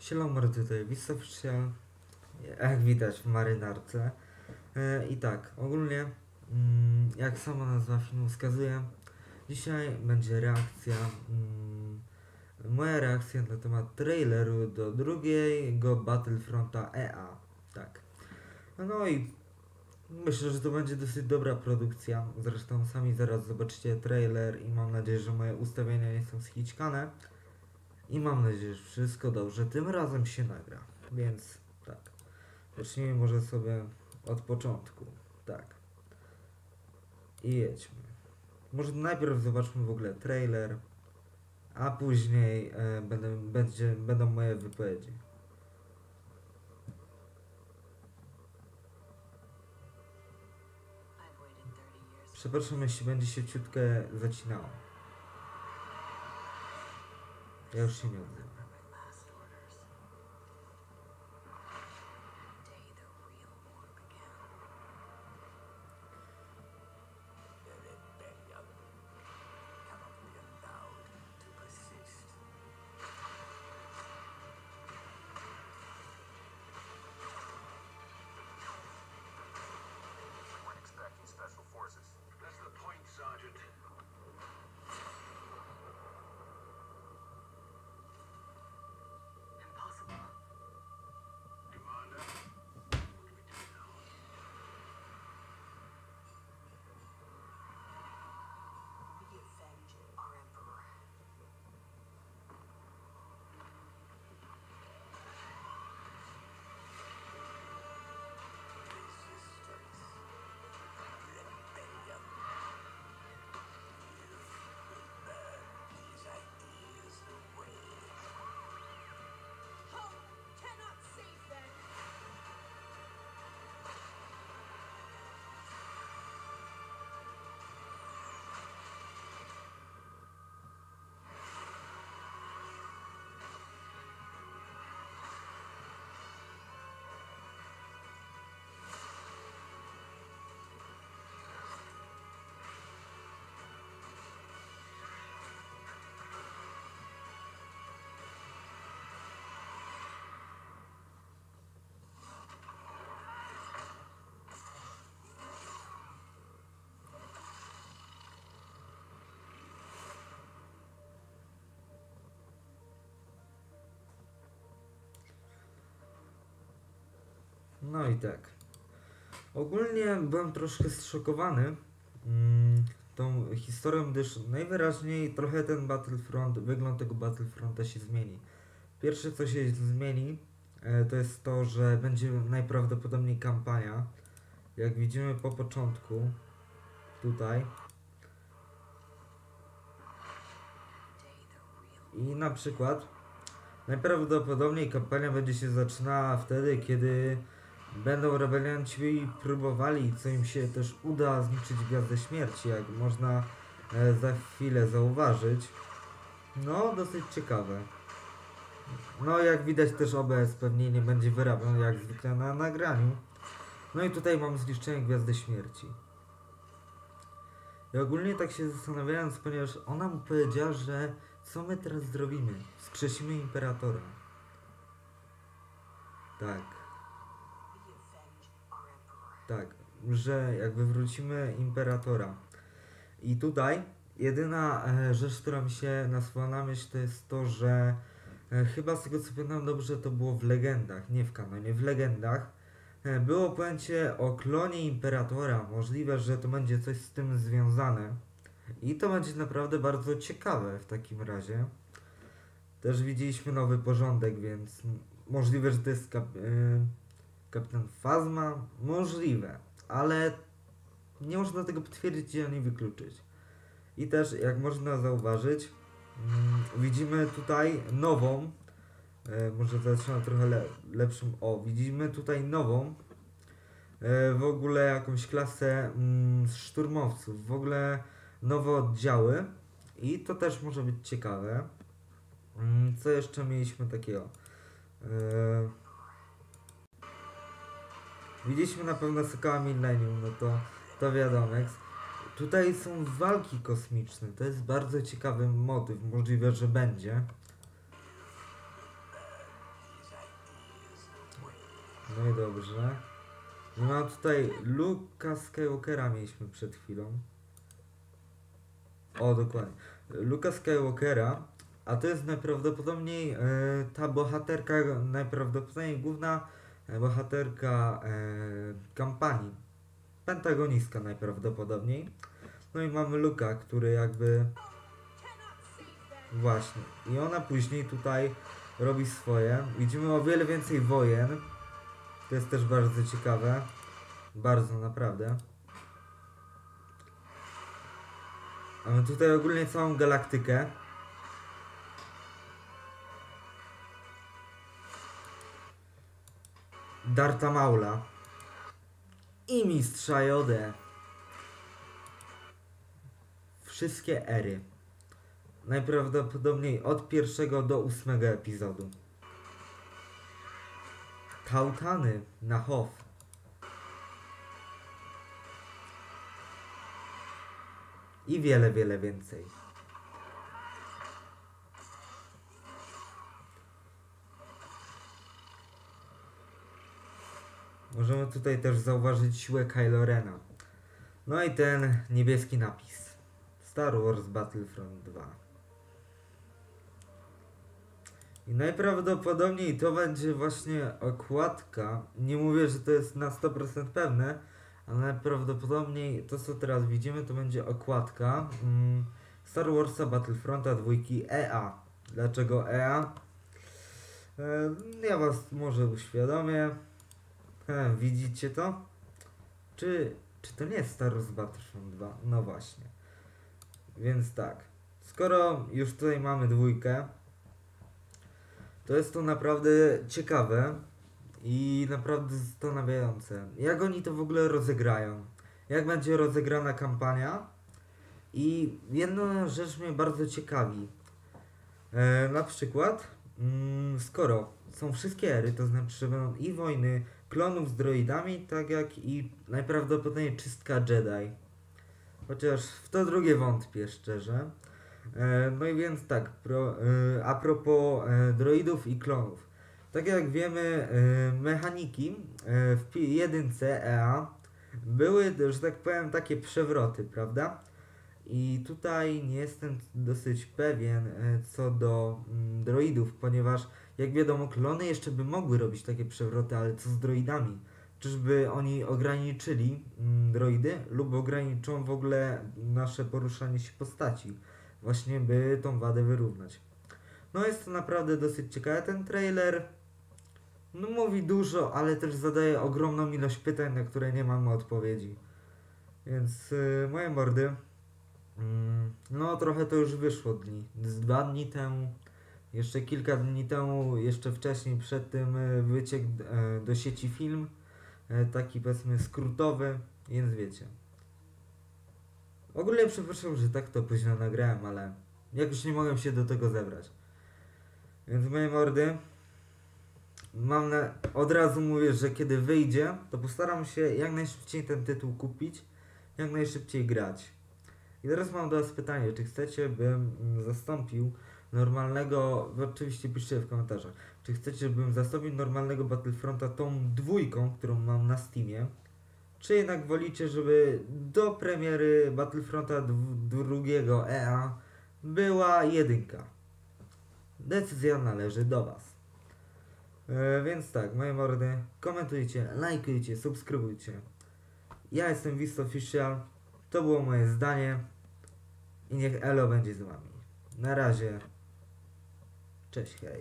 Sielą mordy tutaj Wisofficial, jak widać w marynarce. E, I tak, ogólnie, mm, jak sama nazwa filmu wskazuje, dzisiaj będzie reakcja, mm, moja reakcja na temat traileru do drugiego Battlefronta EA, tak. No i myślę, że to będzie dosyć dobra produkcja, zresztą sami zaraz zobaczycie trailer i mam nadzieję, że moje ustawienia nie są schićkane. I mam nadzieję, że wszystko dobrze tym razem się nagra. Więc tak. Zacznijmy może sobie od początku. Tak. I jedźmy. Może najpierw zobaczmy w ogóle trailer, a później e, będę, będzie, będą moje wypowiedzi. I've waited 30 years. Przepraszam, jeśli będzie się ciutkę zacinało. Ja już się nie odzywam. My No i tak. Ogólnie byłem troszkę zszokowany mm, tą historią, gdyż najwyraźniej trochę ten Battlefront, wygląd tego Battlefronta się zmieni. Pierwsze co się zmieni, e, to jest to, że będzie najprawdopodobniej kampania. Jak widzimy po początku, tutaj. I na przykład najprawdopodobniej kampania będzie się zaczynała wtedy, kiedy będą rebelianci próbowali, co im się też uda, zniszczyć Gwiazdę Śmierci, jak można e, za chwilę zauważyć. No, dosyć ciekawe. No, jak widać też OBS pewnie nie będzie wyrabiał jak zwykle na nagraniu. No i tutaj mam zniszczenie Gwiazdy Śmierci. I ogólnie tak się zastanawiając, ponieważ ona mu powiedziała, że co my teraz zrobimy? Skrzesimy Imperatora. Tak, tak, że jakby wrócimy Imperatora. I tutaj jedyna e, rzecz, która mi się nasuwa na myśl, to jest to, że e, chyba z tego co pamiętam dobrze, to było w legendach, nie w kanonie, w legendach. E, było pojęcie o klonie Imperatora. Możliwe, że to będzie coś z tym związane. I to będzie naprawdę bardzo ciekawe w takim razie. Też widzieliśmy nowy porządek, więc możliwe, że to jest kapitan Fazma. Możliwe, ale nie można tego potwierdzić ani wykluczyć. I też, jak można zauważyć, mm, widzimy tutaj nową, e, może zacznę trochę le, lepszym, o, widzimy tutaj nową, e, w ogóle jakąś klasę mm, szturmowców, w ogóle nowe oddziały i to też może być ciekawe. Mm, Co jeszcze mieliśmy takiego? Widzieliśmy na pewno Sokoła Millennium, no to, to wiadomo. Tutaj są walki kosmiczne, to jest bardzo ciekawy motyw, możliwe, że będzie. No i dobrze. Mam tutaj Luka Skywalkera mieliśmy przed chwilą. O, dokładnie. Luka Skywalkera, a to jest najprawdopodobniej e, ta bohaterka, najprawdopodobniej główna bohaterka e, kampanii. Pentagonistka najprawdopodobniej. No i mamy Luka, który jakby Właśnie. I ona później tutaj robi swoje. Widzimy o wiele więcej wojen. To jest też bardzo ciekawe. Bardzo naprawdę. Mamy tutaj ogólnie całą galaktykę. Darta Maula. I Mistrza Jodę. Wszystkie ery. Najprawdopodobniej od pierwszego do ósmego epizodu. Tautany na Hof. I wiele, wiele więcej. Możemy tutaj też zauważyć siłę Kylo Rena. No i ten niebieski napis. Star Wars Battlefront 2. I najprawdopodobniej to będzie właśnie okładka. Nie mówię, że to jest na 100% pewne, ale najprawdopodobniej to co teraz widzimy to będzie okładka mm, Star Warsa Battlefronta 2 EA. Dlaczego EA? E, ja was może uświadomię. Widzicie to? Czy, czy to nie jest Star Wars Battlefront 2? No właśnie. Więc tak. Skoro już tutaj mamy dwójkę, to jest to naprawdę ciekawe i naprawdę zastanawiające. Jak oni to w ogóle rozegrają? Jak będzie rozegrana kampania? I jedna rzecz mnie bardzo ciekawi. E, na przykład, mm, skoro są wszystkie ery, to znaczy, że będą i wojny klonów z droidami, tak jak i najprawdopodobniej czystka Jedi. Chociaż w to drugie wątpię szczerze. E, No i więc tak, e, a propos e, droidów i klonów. Tak jak wiemy, mechaniki w jedynce EA były, że tak powiem, takie przewroty, prawda? I tutaj nie jestem dosyć pewien co do mm, droidów, ponieważ jak wiadomo, klony jeszcze by mogły robić takie przewroty, ale co z droidami? Czyżby oni ograniczyli mm, droidy lub ograniczą w ogóle nasze poruszanie się postaci? Właśnie by tą wadę wyrównać. No jest to naprawdę dosyć ciekawe. Ten trailer no mówi dużo, ale też zadaje ogromną ilość pytań, na które nie mamy odpowiedzi. Więc y, moje mordy. Mm, no trochę to już wyszło dni. Z dwa dni temu, jeszcze kilka dni temu, jeszcze wcześniej przed tym y, wyciekł y, do sieci film. y, Taki powiedzmy skrótowy, więc wiecie. Ogólnie przepraszam, że tak to późno nagrałem, ale jakoś nie mogłem się do tego zebrać. Więc moje mordy, mam na, od razu mówię, że kiedy wyjdzie, to postaram się jak najszybciej ten tytuł kupić, jak najszybciej grać. I teraz mam do Was pytanie, czy chcecie, bym mm, zastąpił normalnego, oczywiście piszcie w komentarzach, czy chcecie, bym zastąpił normalnego Battlefronta tą dwójką, którą mam na Steamie, czy jednak wolicie, żeby do premiery Battlefronta drugiego EA była jedynka? Decyzja należy do Was. E, więc tak, moje mordy, komentujcie, lajkujcie, subskrybujcie. Ja jestem Wist Official, to było moje zdanie i niech Elo będzie z Wami. Na razie. Cześć, hej.